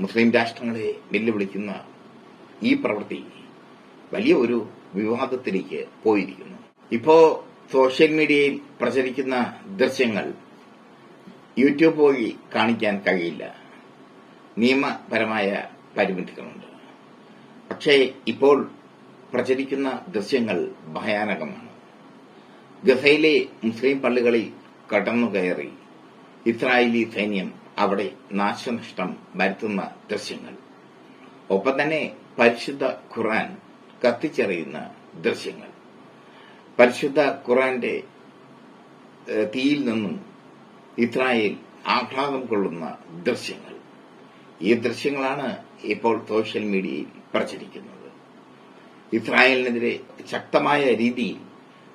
മുസ്ലിം രാഷ്ട്രങ്ങളെ വെല്ലുവിളിക്കുന്ന ഈ പ്രവൃത്തി വലിയ ഒരു വിവാദത്തിലേക്ക് പോയിരിക്കുന്നു. ഇപ്പോ സോഷ്യൽ മീഡിയയിൽ പ്രചരിക്കുന്ന ദൃശ്യങ്ങൾ യൂട്യൂബ് വഴി കാണിക്കാൻ കഴിയില്ല. നിയമപരമായ പരിമിതികളുണ്ട്. പക്ഷേ ഇപ്പോൾ പ്രചരിക്കുന്ന ദൃശ്യങ്ങൾ ഭയാനകമാണ്. ഗസയിലെ മുസ്ലിം പള്ളികളിൽ കടന്നുകയറി ഇസ്രായേലി സൈന്യം അവിടെ നാശനഷ്ടം വരുത്തുന്ന ദൃശ്യങ്ങൾ. ഒപ്പം തന്നെ പരിശുദ്ധ ഖുറാൻ കത്തിച്ചെറിയുന്ന ദൃശ്യങ്ങൾ. പരിശുദ്ധ ഖുറാന്റെ തീയിൽ നിന്നും ഇസ്രായേൽ ആഹ്ലാദം കൊള്ളുന്ന ദൃശ്യങ്ങൾ. ഈ ദൃശ്യങ്ങളാണ് ഇപ്പോൾ സോഷ്യൽ മീഡിയയിൽ പ്രചരിക്കുന്നത്. ഇസ്രായേലിനെതിരെ ശക്തമായ രീതിയിൽ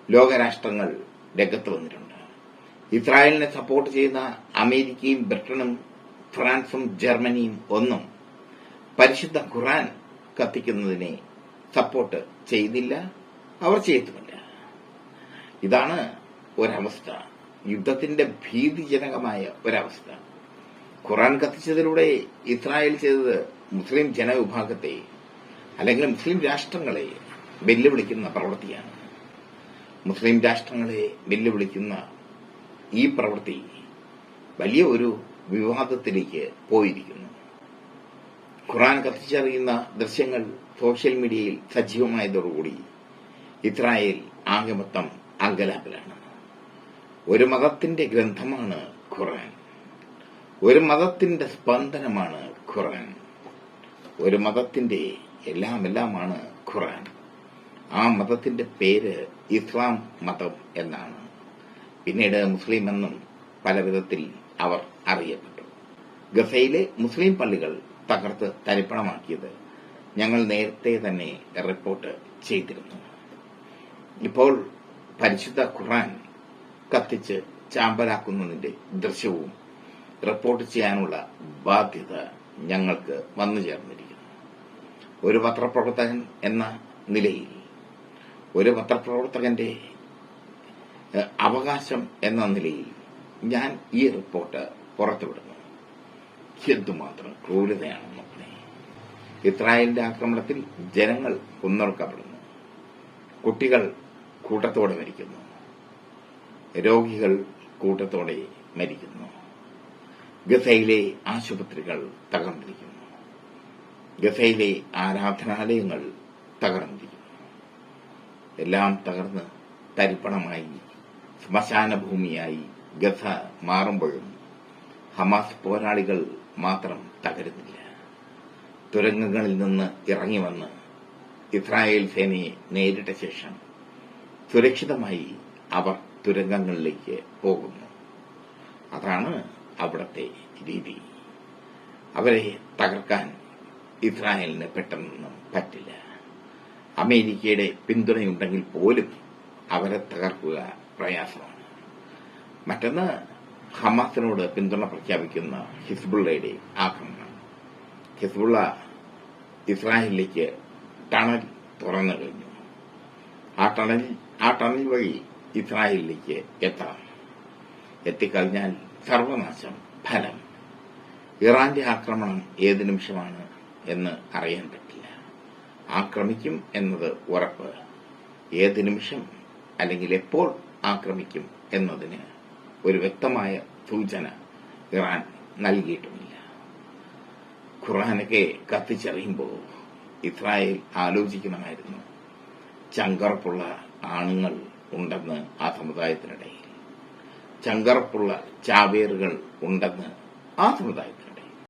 ലോകരാഷ്ട്രങ്ങൾ രംഗത്ത് വന്നിട്ടുണ്ട്. ഇസ്രായേലിനെ സപ്പോർട്ട് ചെയ്യുന്ന അമേരിക്കയും ബ്രിട്ടനും ഫ്രാൻസും ജർമ്മനിയും ഒന്നും പരിശുദ്ധ ഖുറാൻ കത്തിക്കുന്നതിനെ സപ്പോർട്ട് ചെയ്തില്ല അവർ ചെയ്തുമില്ല ഇതാണ് ഒരവസ്ഥ. യുദ്ധത്തിന്റെ ഭീതിജനകമായ ഒരവസ്ഥ. ഖുറാൻ കത്തിച്ചതിലൂടെ ഇസ്രായേൽ ചെയ്തത് മുസ്ലിം ജനവിഭാഗത്തെ അല്ലെങ്കിൽ മുസ്ലിം രാഷ്ട്രങ്ങളെ വെല്ലുവിളിക്കുന്ന പ്രവൃത്തിയാണ്. മുസ്ലിം രാഷ്ട്രങ്ങളെ വെല്ലുവിളിക്കുന്ന ഈ പ്രവൃത്തി വലിയ ഒരു വിവാദത്തിലേക്ക് പോയിരിക്കുന്നു. ഖുറാൻ കത്തിച്ചറിയുന്ന ദൃശ്യങ്ങൾ സോഷ്യൽ മീഡിയയിൽ സജീവമായതോടുകൂടി ഇസ്രായേൽ ആകെ മൊത്തം അങ്കലാപ്പിലാണ് ഒരു മതത്തിന്റെ ഗ്രന്ഥമാണ് ഖുറാൻ ഒരു മതത്തിന്റെ സ്പന്ദനമാണ് ഖുറാൻ ഒരു മതത്തിന്റെ എല്ലാം എല്ലാമാണ് ഖുറാൻ ആ മതത്തിന്റെ പേര് ഇസ്ലാം മതം എന്നാണ്. പിന്നീട് മുസ്ലിം എന്നും പല വിധത്തിൽ അവർ അറിയപ്പെട്ടു. ഗസയിലെ മുസ്ലിം പള്ളികൾ തകർത്ത് തരിപ്പണമാക്കിയത് ഞങ്ങൾ നേരത്തെ തന്നെ റിപ്പോർട്ട് ചെയ്തിരുന്നു. ഇപ്പോൾ പരിശുദ്ധ ഖുർആൻ കത്തിച്ച് ചാമ്പലാക്കുന്നതിന്റെ ദൃശ്യവും റിപ്പോർട്ട് ചെയ്യാനുള്ള ബാധ്യത ഞങ്ങൾക്ക് വന്നു ചേർന്നിരിക്കുന്നു. ഒരു പത്രപ്രവർത്തകൻ എന്ന നിലയിൽ ഒരു പത്രപ്രവർത്തകന്റെ അവകാശം എന്ന നിലയിൽ ഞാൻ ഈ റിപ്പോർട്ട് പുറത്തുവിടുന്നു. എന്തുമാത്രം ക്രൂരതയാണ് ഇസ്രായേലിന്റെ ആക്രമണത്തിൽ ജനങ്ങൾ കുന്നൊടുക്കപ്പെടുന്നു കുട്ടികൾ കൂട്ടത്തോടെ മരിക്കുന്നു. രോഗികൾ കൂട്ടത്തോടെ മരിക്കുന്നു. ഗസയിലെ ആശുപത്രികൾ തകർന്നിരിക്കുന്നു. ഗസയിലെ ആരാധനാലയങ്ങൾ തകർന്നിരിക്കുന്നു. എല്ലാം തകർന്ന് തരിപ്പണമായി ശ്മശാന ഭൂമിയായി ഗസ മാറുമ്പോഴും ഹമാസ് പോരാളികൾ മാത്രം തകരുന്നില്ല. തുരങ്കങ്ങളിൽ നിന്ന് ഇറങ്ങി വന്ന് ഇസ്രായേൽ സേനയെ നേരിട്ട ശേഷം സുരക്ഷിതമായി അവർ തുരങ്കങ്ങളിലേക്ക് പോകുന്നു. അതാണ് അവിടത്തെ രീതി. അവരെ തകർക്കാൻ ഇസ്രായേലിന് പെട്ടെന്നൊന്നും പറ്റില്ല. അമേരിക്കയുടെ പിന്തുണയുണ്ടെങ്കിൽ പോലും അവരെ തകർക്കുക പ്രയാസമാണ്. മറ്റൊന്ന് ഹമാസിനോട് പിന്തുണ പ്രഖ്യാപിക്കുന്ന ഹിസ്ബുള്ളയുടെ ആക്രമണം. ഹിസ്ബുള്ള ഇസ്രായേലിലേക്ക് ടണൽ തുറന്നു കഴിഞ്ഞു. ആ ടണൽ ആ ടണൽ വഴി ഇസ്രായേലിലേക്ക് എത്താം. എത്തിക്കഴിഞ്ഞാൽ സർവനാശം ഫലം. ഇറാന്റെ ആക്രമണം ഏത് നിമിഷമാണ് എന്ന് അറിയാൻ പറ്റില്ല. ആക്രമിക്കും എന്നത് ഉറപ്പ്. ഏത് നിമിഷം അല്ലെങ്കിൽ എപ്പോൾ ആക്രമിക്കും എന്നതിന് ഒരു വ്യക്തമായ സൂചന ഇറാൻ നൽകിയിട്ടുമില്ല ഖുറാനൊക്കെ കത്തിച്ചറിയുമ്പോൾ ഇസ്രായേൽ ആലോചിക്കണമായിരുന്നു ചങ്കറപ്പുള്ള ആണുങ്ങൾ ഉണ്ടെന്ന് ആ സമുദായത്തിനിടയിൽ ചങ്കറപ്പുള്ള ചാവേറുകൾ ഉണ്ടെന്ന് ആ സമുദായത്തിനുണ്ട്